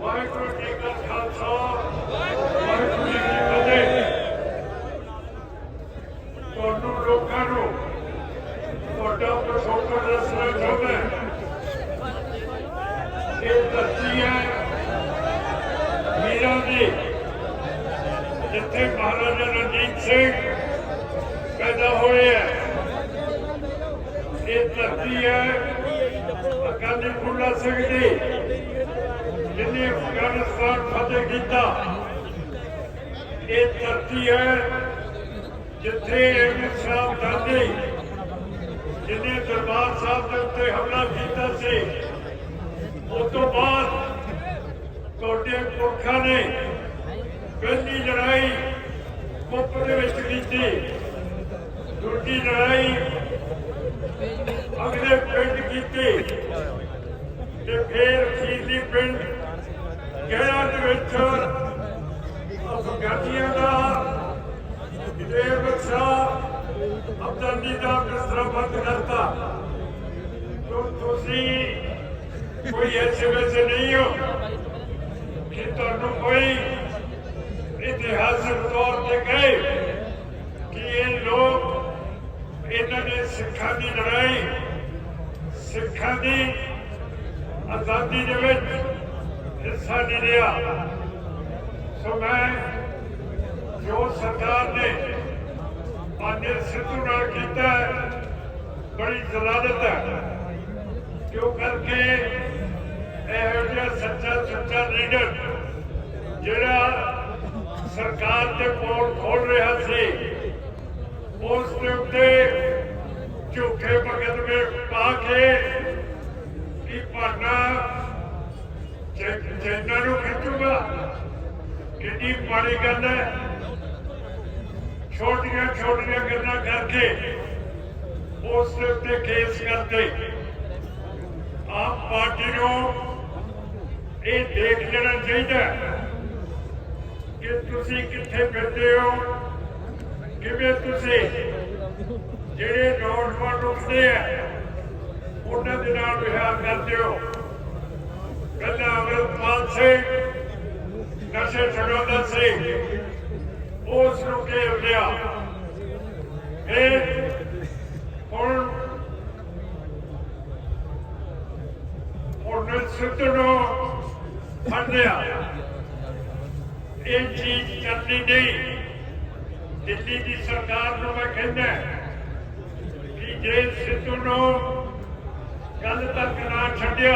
ਵਾਹਿਗੁਰੂ ਜੀ ਕਾ ਖਾਲਸਾ, ਵਾਹਿਗੁਰੂ ਜੀ ਕੀ ਫਤਿਹ। ਤੁਹਾਨੂੰ ਲੋਕਾਂ ਨੂੰ ਤੁਹਾਡਾ ਇਹ ਧਰਤੀ ਹੈ ਮੀਰਾਂ ਦੀ, ਜਿੱਥੇ ਮਹਾਰਾਜਾ ਰਣਜੀਤ ਸਿੰਘ ਪੈਦਾ ਹੋਏ ਹੈ। ਇਹ ਧਰਤੀ ਹੈ ਅਕਾਲੀ ਫੁੱਲਾ ਸਿੰਘ ਦੀ ਜਿਹਨੇ ਅਫਗਾਨਿਸਤਾਨ ਫਤਿਹ ਕੀਤਾ, ਇਹ ਧਰਤੀ ਹੈ ਜਿੱਥੇ ਅਹਿਮਦ ਸ਼ਾਹ ਗਾਂਧੀ ਜਿਹਨੇ ਦਰਬਾਰ ਸਾਹਿਬ ਦੇ ਉੱਤੇ ਹਮਲਾ ਕੀਤਾ ਸੀ ਉਸ ਤੋਂ ਬਾਅਦ ਤੁਹਾਡੇ ਪੁਰਖਾਂ ਨੇ ਪਹਿਲੀ ਲੜਾਈ ਮੁੱਖ ਦੇ ਵਿੱਚ ਕੀਤੀ। ਦੂਜੀ ਲੜਾਈ ਅਗਲੇ ਪਿੰਡ ਕੀਤੀ ਤੇ ਫਿਰ ਅਖੀਰਲੀ ਪਿੰਡ ਗਹਿਰਾ ਦੇ ਵਿੱਚ ਅਫਗਾਨੀਆਂ ਦਾ ਤੇ ਬਖਸ਼ਾ ਅਬਦਾਲੀ ਦਾ ਕਸਰਾ ਬੰਦ ਕਰਤਾ। ਤੋ ਤੁਸੀਂ ਕੋਈ ਐਸੇ ਵੈਸੇ ਨਹੀਂ ਹੋ ਕਿ ਤੁਹਾਨੂੰ ਕੋਈ ਇਤਿਹਾਸਕ ਤੌਰ ਤੇ ਕਹੇ ਕਿ ਇਹ ਲੋਕ ਇਹਨਾਂ ਨੇ ਸਿੱਖਾਂ ਦੀ ਲੜਾਈ, ਸਿੱਖਾਂ ਦੀ ਆਜ਼ਾਦੀ ਦੇ ਵਿੱਚ ਹਿੱਸਾ ਨਹੀਂ ਲਿਆ। ਸੋ ਮੈਂ ਜੋ ਸਰਕਾਰ ਮਾਨਯ ਸਿੱਧੂ ਨਾਲ ਕੀਤਾ ਬੜੀ ਜ਼ਲਾਲਤ ਹੈ। ਕਿਉਂ ਕਰਕੇ ਇਹੋ ਜਿਹਾ ਸੱਚਾ ਸੁੱਚਾ ਲੀਡਰ ਜਿਹੜਾ ਸਰਕਾਰ ਤੇ ਪੋਲ ਖੋਲ ਰਿਹਾ ਸੀ, ਉਸ ਦੇ ਉੱਤੇ ਝੂਠੇ ਮੁਕੱਦਮੇ ਪਾ ਕੇ ਕੀ ਭਾਨਾ ਜੈਨਾ ਨੂੰ ਖਿੱਚੂਗਾ, ਕਿੰਨੀ ਮਾੜੀ ਗੱਲ ਹੈ। ਛੋਟੀਆਂ ਛੋਟੀਆਂ ਗੱਲਾਂ ਕਰਕੇ ਉਸ ਦੇ ਉੱਤੇ ਕੇਸ ਕਰਦੇ। ਆਮ ਪਾਰਟੀ ਨੂੰ ਇਹ ਦੇਖ ਲੈਣਾ ਚਾਹੀਦਾ ਹੈ ਕਿ ਤੁਸੀਂ ਕਿੱਥੇ ਫਿਰਦੇ ਹੋ, ਕਿਵੇਂ ਤੁਸੀਂ ਜਿਹੜੇ ਨੌਜਵਾਨ ਉੱਠਦੇ ਆ, ਉਹਨਾਂ ਦੇ ਨਾਲ ਵਿਹਾਰ ਕਰਦੇ ਹੋ। ਪਹਿਲਾਂ ਅਮਰਪਾਲ ਸਿੰਘ, ਨਸ਼ੇ ਛਡਾਉਂਦਾ ਸੀ। ਉਸ ਨੂੰ ਘੇਰ ਲਿਆ ਇਹ ਹੁਣ ਉਹਨੇ ਸਿੱਧ ਨੂੰ ਇਹ ਚੀਜ਼ ਚੱਲਦੀ ਨਹੀਂ। ਦਿੱਲੀ ਦੀ ਸਰਕਾਰ ਨੂੰ ਮੈਂ ਕਹਿੰਦਾ ਕਿ ਜੇ ਸਿੱਧੂ ਨੂੰ ਕੱਲ ਤੱਕ ਨਾ ਛੱਡਿਆ,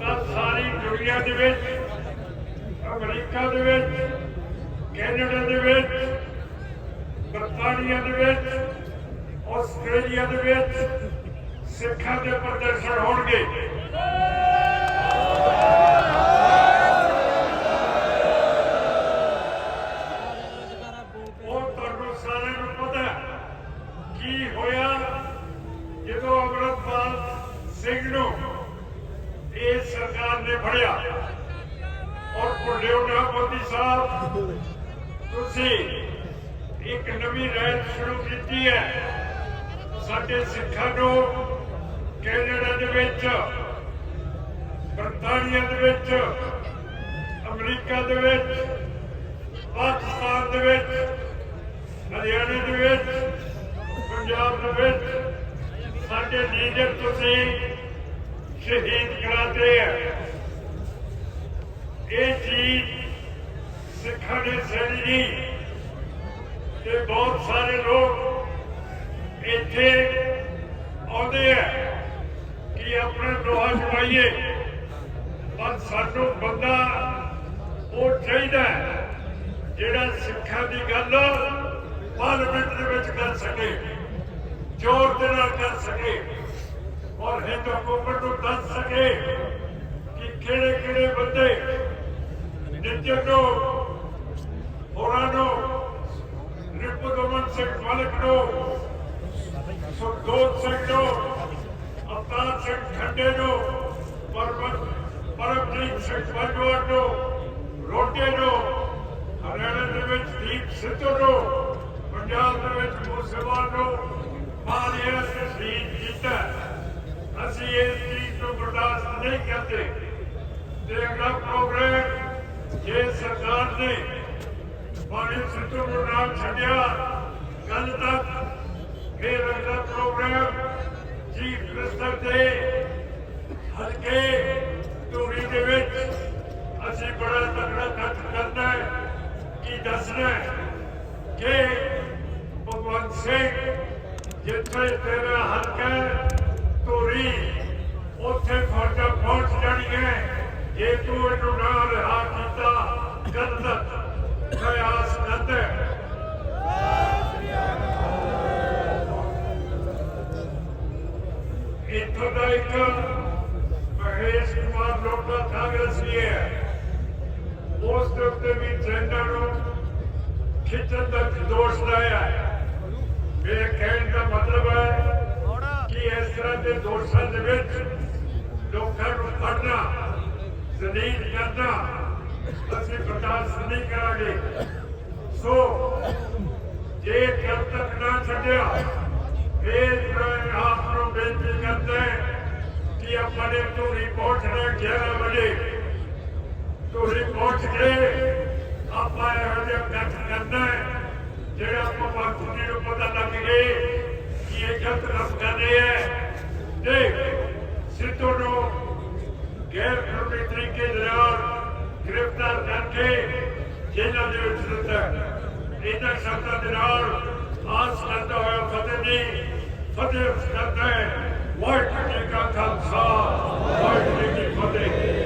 ਤਾਂ ਸਾਰੀ ਦੁਨੀਆ ਦੇ ਵਿੱਚ, ਅਮਰੀਕਾ ਦੇ ਵਿੱਚ ਕੈਨੇਡਾ ਦੇ ਵਿੱਚ, ਬਰਤਾਨੀਆ ਦੇ ਵਿੱਚ, ਆਸਟ੍ਰੇਲੀਆ ਦੇ ਵਿੱਚ ਸਿੱਖਾਂ ਦੇ ਪ੍ਰਦਰਸ਼ਨ ਹੋਣਗੇ। ਉਹ ਤੁਹਾਨੂੰ ਸਾਰਿਆਂ ਨੂੰ ਪਤਾ ਕੀ ਹੋਇਆ ਜਦੋਂ ਅਮਰਪਾਲ ਸਿੰਘ ਨੂੰ ਇਹ ਸਰਕਾਰ ਨੇ ਫੜਿਆ ਔਰ ਭੁੱਲਿਓ ਨਾ ਮੋਦੀ ਸਾਹਿਬ ਤੁਸੀਂ ਇੱਕ ਨਵੀਂ ਰਹਿਤ ਸ਼ੁਰੂ ਕੀਤੀ ਹੈ। ਸਾਡੇ ਸਿੱਖਾਂ ਨੂੰ ਕੈਨੇਡਾ ਦੇ ਵਿੱਚ, ਬਰਤਾਨੀਆ ਦੇ ਵਿੱਚ, ਅਮਰੀਕਾ ਦੇ ਵਿੱਚ, ਪਾਕਿਸਤਾਨ ਦੇ ਵਿੱਚ, ਹਰਿਆਣਾ ਦੇ ਵਿੱਚ, ਪੰਜਾਬ ਦੇ ਵਿੱਚ ਸਾਡੇ ਲੀਡਰ ਤੁਸੀਂ ਸ਼ਹੀਦ ਕਰਾਤੇ ਹੈ। ਇਹ ਚੀਜ਼ ਸਿੱਖਾਂ ਦੇ ਸਹਿਣੀ ਜੀ ਤੇ ਬਹੁਤ ਸਾਰੇ ਲੋਕ ਇੱਥੇ ਆਉਂਦੇ ਆ ਕਿ ਆਪਣੇ ਲੋਹਾ ਚੁਕਾਈਏ ਪਰ ਸਾਨੂੰ ਬੰਦਾ ਉਹ ਚਾਹੀਦਾ ਜਿਹੜਾ ਸਿੱਖਾਂ ਦੀ ਗੱਲ ਪਾਰਲੀਮੈਂਟ ਦੇ ਵਿੱਚ ਕਰ ਸਕੇ, ਜ਼ੋਰ ਦੇ ਨਾਲ ਕਰ ਸਕੇ ਔਰ ਹਿੰਦ ਹਕੂਮਤ ਨੂੰ ਦੱਸ ਸਕੇ ਕਿ ਕਿਹੜੇ ਕਿਹੜੇ ਬੰਦੇ ਨਿੱਜਰ ਨੂੰ ਹੋਰਾਂ ਨੂੰ ਰਿਪੁਦਮਨ ਸਿੰਘ ਮਲਕ ਨੂੰ, ਸੁਖਦੋਤ ਸਿੰਘ ਨੂੰ, ਅਵਤਾਰ ਪਰਮਜੀਤ ਸਿੰਘ ਪੰਜਵਾਰ ਨੂੰ, ਰੋਟੇ ਨੂੰ, ਹਰਿਆਣਾ ਦੇ ਵਿੱਚ ਦੀਪ ਸਿੱਧੂ ਨੂੰ, ਪੰਜਾਬ ਦੇ ਵਿੱਚ ਮੂਸੇਵਾਲ ਨੂੰ ਮਾਲੀਆ ਤੇ ਸ਼ਹੀਦ ਕੀਤਾ। ਅਸੀਂ ਇਸ ਚੀਜ਼ ਨੂੰ ਬਰਦਾਸ਼ਤ ਨਹੀਂ ਕਰਦੇ। ਤੇ ਅਗਲਾ ਪ੍ਰੋਗਰਾਮ ਜੇ ਸਰਕਾਰ ਨੇ ਬਾਣੀ ਸਿੱਧੂ ਗੁਰੂ ਨਾਮ ਛੱਡਿਆ ਕੱਲ ਤੱਕ ਫਿਰ ਅਗਲਾ ਪ੍ਰੋਗਰਾਮ ਚੀਫ ਮਿਨਿਸਟਰ ਦੇ ਹਲਕੇ ਧੂਰੀ ਦੇ ਵਿੱਚ ਅਸੀਂ ਬੜਾ ਤਕੜਾ ਕੱਟ ਕਰਨਾ ਹੈ, ਕੀ ਦੱਸਣਾ ਕਿ ਭਗਵੰਤ ਸਿੰਘ ਜਿੱਥੇ ਤੇਰਾ ਹਲਕਾ ਧੂਰੀ ਉੱਥੇ ਫੌਜਾਂ ਪਹੁੰਚ ਜਾਣੀਆਂ ਜੇ ਤੂੰ ਇਹਨੂੰ ਨਾ ਰਿਹਾ ਕੀਤਾ ਗਲਤ ਮੈਂ ਆਸ ਕਰਦਾ ਇੱਥੋਂ ਦਾ ਇੱਕ ਮਹੇਸ਼ ਕੁਮਾਰ ਲੋਕਾ ਕਾਂਗਰਸੀ ਹੈ ਉਸ ਦੇ ਉੱਤੇ ਵੀ ਜੈਂਡਰ ਨੂੰ ਖਿੱਚਣ ਦਾ ਦੋਸ਼ ਲਾਇਆ ਮੇਰੇ ਕਹਿਣ ਦਾ ਮਤਲਬ ਹੈ ਕਿ ਇਸ ਤਰ੍ਹਾਂ ਦੇ ਦੋਸ਼ਾਂ ਦੇ ਵਿੱਚ ਲੋਕਾਂ ਨੂੰ ਪੜਨਾ ਜ਼ਲੀਲ ਕਰਨਾ ਅਸੀਂ ਬਰਦਾਸ਼ਤ ਨਹੀਂ ਕਰਾਂਗੇ। ਸੋ, ਜੇ ਜਦ ਤੱਕ ਨਾ ਛੱਡਿਆ, ਫਿਰ ਮੈਂ ਆਪ ਨੂੰ ਬੇਨਤੀ ਕਰਦਾ ਕਿ ਆਪਣੇ ਧੂਰੀ ਪਹੁੰਚਣਾ 11 ਵਜੇ, ਧੂਰੀ ਪਹੁੰਚ ਕੇ ਆਪਾਂ ਇਹੋ ਜਿਹਾ ਕੱਟ ਕਰਨਾ ਹੈ, ਜਿਹੜਾ ਆਪਾਂ ਜੀ ਨੂੰ ਪਤਾ ਲੱਗ ਗਏ ਕਿ ਇਹ ਗਲਤ ਕੰਮ ਕਰ ਰਹੇ ਹੈ। ਤੇ ਸਿੱਧੂ ਨੂੰ ਗੈਰ ਕਾਨੂੰਨੀ ਤਰੀਕੇ ਦੇ ਨਾਲ ਗ੍ਰਿਫਤਾਰ ਕਰਕੇ ਜੇਲ੍ਹਾਂ ਦੇ ਵਿੱਚ ਦਿੱਤਾ ਇਹਨਾਂ ਸ਼ਬਦਾਂ ਦੇ ਨਾਲ ਆਸ ਕਰਦਾ ਹੋਇਆ ਫਤਿਹ ਜੀ, ਫਤਿਹ ਕਰਦਾ ਹੈ। ਵਾਹਿਗੁਰੂ ਜੀ ਕਾ ਖਾਲਸਾ, ਵਾਹਿਗੁਰੂ ਜੀ ਕੀ ਫਤਿਹ।